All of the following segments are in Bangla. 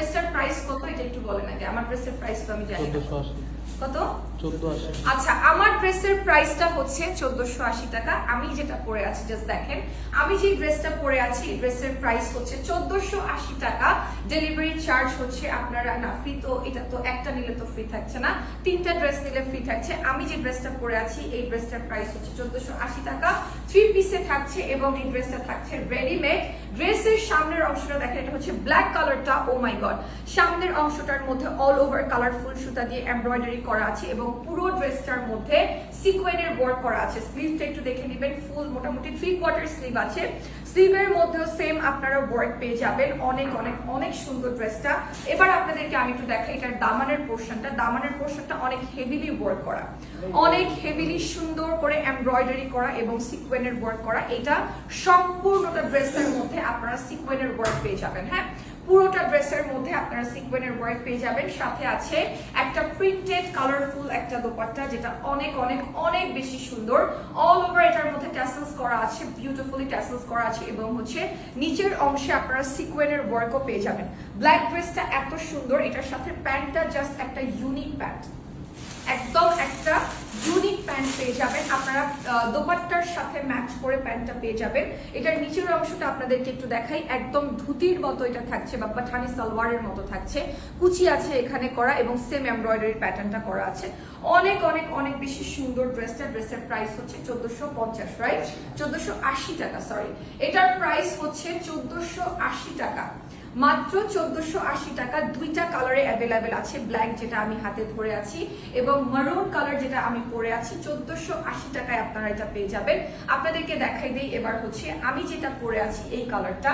ড্রেসটার প্রাইস কত? এটা একটু বলেন আগে। আমার ড্রেসের প্রাইস তো আমি জানি না। চোদ্দশো আশি। কত? চোদ্দ আশি। আচ্ছা আমার ড্রেসের প্রাইসটা হচ্ছে চোদ্দশো আশি টাকা। আমি যেটা পরে আছি জাস্ট দেখেন। আমি যে ড্রেসটা পরে আছি এই ড্রেসের প্রাইস হচ্ছে চোদ্দশো আশি টাকা। ডেলিভারি চার্জ হচ্ছে আপনারা না ফ্রি তো এটা তো একটা নিলে তো ফ্রি থাকছে না। তিনটা ড্রেস নিলে ফ্রি থাকছে। আমি যে ড্রেসটা পরে আছি এই ড্রেসটার প্রাইস হচ্ছে চোদ্দশো আশি টাকা। থ্রি থাকছে এবং এই ড্রেসটা থাকছে রেডিমেড ড্রেসের সামনের অংশটা দেখেন, এটা হচ্ছে ব্ল্যাক কালারটা ও মাই গড সামনের অংশটার মধ্যে অল ওভার কালারফুল সুতা দিয়ে এমব্রয়ডারি করা আছে এবং পুরো ড্রেসটার মধ্যে সিকোয়েনের ওয়ার্ক করা আছে। স্লিভটা একটু দেখে নেবেন ফুল মোটামুটি থ্রি কোয়ার্টার স্লিভ আছে। স্লিভের মধ্যেও সেম আপনারা ওয়ার্ক পেয়ে যাবেন। অনেক অনেক অনেক সুন্দর ড্রেসটা এবার আপনাদেরকে আমি একটু দেখাই, এটার দামানের পোর্শনটা দামানের পোর্শনটা অনেক হেভিলি ওয়ার্ক করা। অনেক হেভিলি সুন্দর করে এমব্রয়ডারি করা এবং সিকোয়েনের ওয়ার্ক করা। এটা সম্পূর্ণটা ড্রেসের মধ্যে আপনারা সিকোয়েনের ওয়ার্ক পেয়ে যাবেন হ্যাঁ? পুরোটা ড্রেসের মধ্যে আপনারা সিকোয়েনের ওয়ার্ক পেয়ে যাবেন। সাথে আছে একটা প্রিন্টেড কালারফুল একটা দোপাট্টা, যেটা অনেক অনেক অনেক বেশি সুন্দর। অল ট্যাসেলস করা আছে বিউটিফুলি ট্যাসেলস করা আছে এবং হচ্ছে নিচের অংশে আপনারা সিকুয়েনের ওয়ার্কও পেয়ে যাবেন। ব্ল্যাক ড্রেসটা এত সুন্দর, এটার সাথে প্যান্টটা জাস্ট একটা ইউনিক প্যান্ট একদম একটা ইউনিক প্যান্ট পেয়ে যাবেন। আপনারা দোপাট্টার সাথে ম্যাচ করে প্যান্টটা পেয়ে যাবেন। এটার নিচের অংশটা আপনাদেরকে একটু দেখাই। একদম ধুতির মতো এটা থাকছে বা পাঠানি সালোয়ারের মতো থাকছে। কুচি আছে এখানে করা এবং সেম এমব্রয়ডারি প্যাটার্নটা করা আছে। অনেক অনেক অনেক বেশি সুন্দর ড্রেসটা ড্রেসের প্রাইস হচ্ছে চোদ্দশো পঞ্চাশ রাইট চোদ্দশো আশি টাকা সরি এটার প্রাইস হচ্ছে চোদ্দশো আশি টাকা। মাত্র চোদ্দশো আশি টাকা। দুইটা কালারে অ্যাভেলেবেল আছে। ব্ল্যাক যেটা আমি হাতে ধরে আছি এবং মারুন কালার যেটা আমি পরে আছি, চোদ্দশো আশি টাকায় আপনারা এটা পেয়ে যাবেন। আপনাদেরকে দেখাই দিই, এবার হচ্ছে আমি যেটা পরে আছি এই কালারটা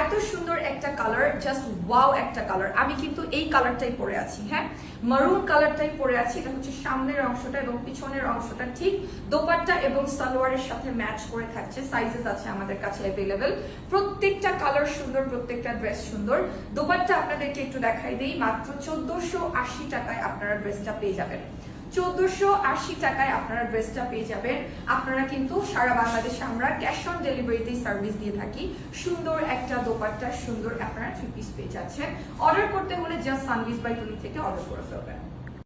এত সুন্দর একটা কালার জাস্ট ওয়াও একটা কালার আমি কিন্তু এই কালারটাই পরে আছি হ্যাঁ? মারুন কালারটাই পরে আছি, এটা হচ্ছে সামনের অংশটা এবং পিছনের অংশটা, ঠিক দোপাট্টা এবং সালোয়ারের সাথে ম্যাচ করে থাকছে সাইজেস আছে আমাদের কাছে অ্যাভেলেবেল প্রত্যেকটা কালার সুন্দর, প্রত্যেকটা ড্রেস সুন্দর। দোপাট্টা আপনাদেরকে একটু দেখাই দিই, মাত্র চোদ্দশো টাকায় আপনারা ড্রেসটা পেয়ে যাবেন। চোদ্দশো আশি টাকায় আপনারা ড্রেসটা পেয়ে যাবেন। আপনারা কিন্তু সারা বাংলাদেশে আমরা ক্যাশ অন ডেলিভারিতেই সার্ভিস দিয়ে থাকি। সুন্দর একটা দোপাট্টা, সুন্দর আপনারা থ্রি পিস পেয়ে যাচ্ছেন। অর্ডার করতে হলে জাস্ট সানভিস বাই থেকে অর্ডার করে ফেলবেন।